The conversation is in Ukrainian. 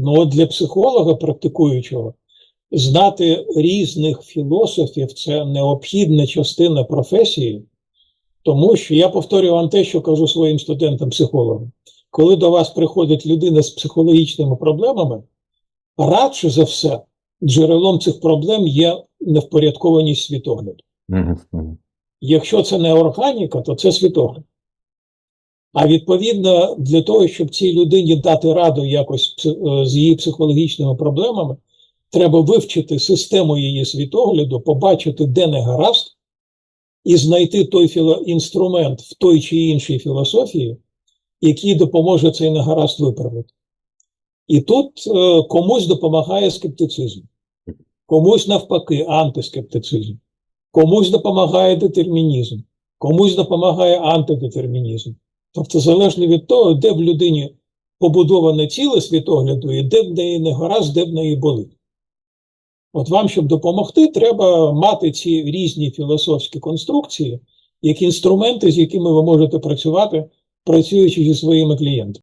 Ну, от для психолога, практикуючого, знати різних філософів це необхідна частина професії, тому що я повторюю вам те, що кажу своїм студентам-психологам. Коли до вас приходить людина з психологічними проблемами, радше за все, джерелом цих проблем є невпорядкованість світогляду. Якщо це не органіка, то це світогляд. А відповідно, для того, щоб цій людині дати раду якось е, з її психологічними проблемами, треба вивчити систему її світогляду, побачити, де не гаразд, і знайти той філо- інструмент в той чи іншій філософії, який допоможе цей негаразд виправити. І тут е, комусь допомагає скептицизм, комусь навпаки антискептицизм, комусь допомагає детермінізм, комусь допомагає антидетермінізм. Тобто, залежно від того, де в людині побудоване ціле світогляду, і де в неї не гаразд, де в неї болить. От вам, щоб допомогти, треба мати ці різні філософські конструкції, як інструменти, з якими ви можете працювати, працюючи зі своїми клієнтами.